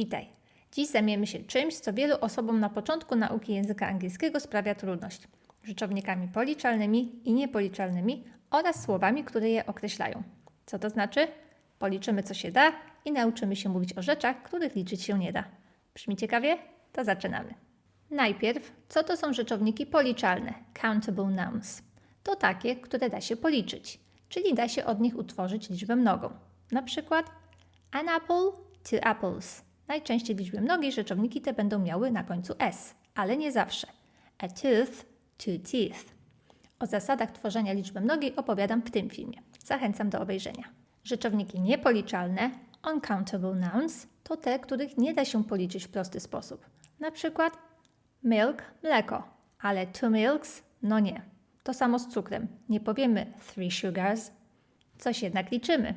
Witaj. Dziś zajmiemy się czymś, co wielu osobom na początku nauki języka angielskiego sprawia trudność. Rzeczownikami policzalnymi i niepoliczalnymi oraz słowami, które je określają. Co to znaczy? Policzymy, co się da i nauczymy się mówić o rzeczach, których liczyć się nie da. Brzmi ciekawie? To zaczynamy. Najpierw, co to są rzeczowniki policzalne, countable nouns? To takie, które da się policzyć, czyli da się od nich utworzyć liczbę mnogą. Na przykład an apple, two apples. Najczęściej w liczbie mnogiej rzeczowniki te będą miały na końcu s, ale nie zawsze. A tooth, two teeth. O zasadach tworzenia liczby mnogiej opowiadam w tym filmie. Zachęcam do obejrzenia. Rzeczowniki niepoliczalne, uncountable nouns, to te, których nie da się policzyć w prosty sposób. Na przykład milk, mleko, ale two milks, no nie. To samo z cukrem. Nie powiemy three sugars. Coś jednak liczymy.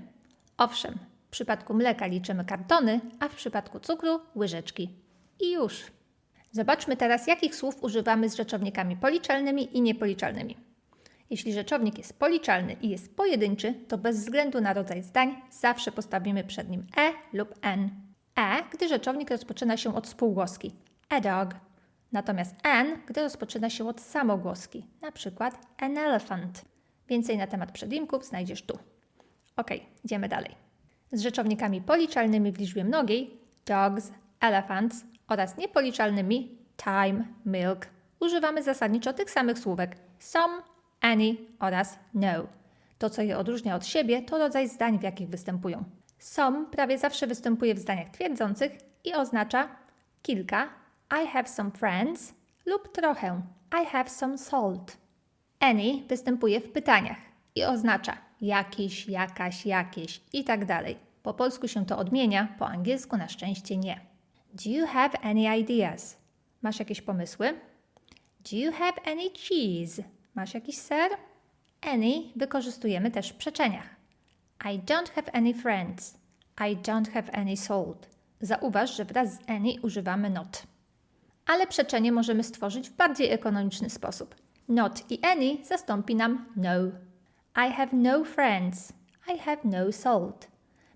Owszem, w przypadku mleka liczymy kartony, a w przypadku cukru łyżeczki. I już. Zobaczmy teraz, jakich słów używamy z rzeczownikami policzalnymi i niepoliczalnymi. Jeśli rzeczownik jest policzalny i jest pojedynczy, to bez względu na rodzaj zdań zawsze postawimy przed nim e lub n. E, gdy rzeczownik rozpoczyna się od spółgłoski a dog. Natomiast n, gdy rozpoczyna się od samogłoski, na przykład an elephant. Więcej na temat przedimków znajdziesz tu. Ok, idziemy dalej. Z rzeczownikami policzalnymi w liczbie mnogiej dogs, elephants oraz niepoliczalnymi time, milk używamy zasadniczo tych samych słówek some, any oraz no. To, co je odróżnia od siebie, to rodzaj zdań, w jakich występują. Some prawie zawsze występuje w zdaniach twierdzących i oznacza kilka I have some friends lub trochę I have some salt. Any występuje w pytaniach i oznacza jakiś, jakaś, jakieś i tak dalej. Po polsku się to odmienia, po angielsku na szczęście nie. Do you have any ideas? Masz jakieś pomysły? Do you have any cheese? Masz jakiś ser? Any wykorzystujemy też w przeczeniach. I don't have any friends. I don't have any salt. Zauważ, że wraz z any używamy not. Ale przeczenie możemy stworzyć w bardziej ekonomiczny sposób. Not i any zastąpi nam no. I have no friends. I have no salt.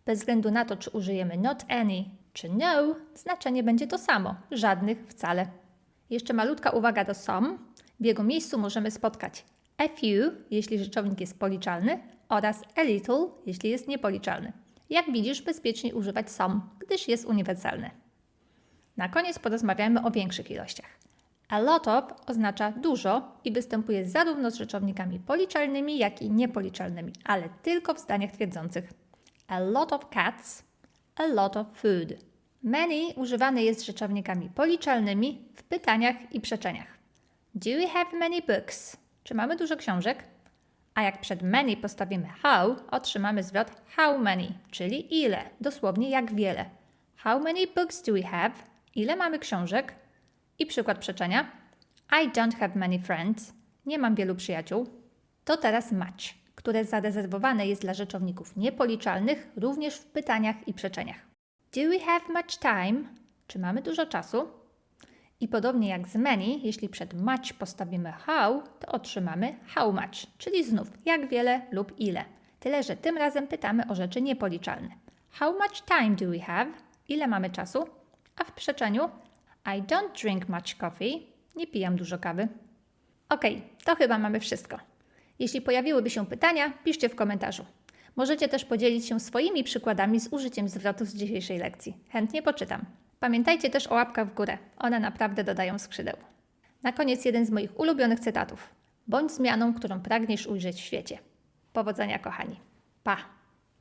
Bez względu na to, czy użyjemy not any czy no, znaczenie będzie to samo. Żadnych wcale. Jeszcze malutka uwaga do some. W jego miejscu możemy spotkać a few, jeśli rzeczownik jest policzalny, oraz a little, jeśli jest niepoliczalny. Jak widzisz, bezpieczniej używać some, gdyż jest uniwersalny. Na koniec porozmawiamy o większych ilościach. A lot of oznacza dużo i występuje zarówno z rzeczownikami policzalnymi, jak i niepoliczalnymi, ale tylko w zdaniach twierdzących. A lot of cats, a lot of food. Many używany jest z rzeczownikami policzalnymi w pytaniach i przeczeniach. Do we have many books? Czy mamy dużo książek? A jak przed many postawimy how, otrzymamy zwrot how many, czyli ile, dosłownie jak wiele. How many books do we have? Ile mamy książek? I przykład przeczenia. I don't have many friends. Nie mam wielu przyjaciół. To teraz much, które zarezerwowane jest dla rzeczowników niepoliczalnych również w pytaniach i przeczeniach. Do we have much time? Czy mamy dużo czasu? I podobnie jak z many, jeśli przed much postawimy how, to otrzymamy how much, czyli znów jak wiele lub ile. Tyle, że tym razem pytamy o rzeczy niepoliczalne. How much time do we have? Ile mamy czasu? A w przeczeniu I don't drink much coffee. Nie pijam dużo kawy. Ok, to chyba mamy wszystko. Jeśli pojawiłyby się pytania, piszcie w komentarzu. Możecie też podzielić się swoimi przykładami z użyciem zwrotów z dzisiejszej lekcji. Chętnie poczytam. Pamiętajcie też o łapkach w górę. One naprawdę dodają skrzydeł. Na koniec jeden z moich ulubionych cytatów. Bądź zmianą, którą pragniesz ujrzeć w świecie. Powodzenia, kochani. Pa!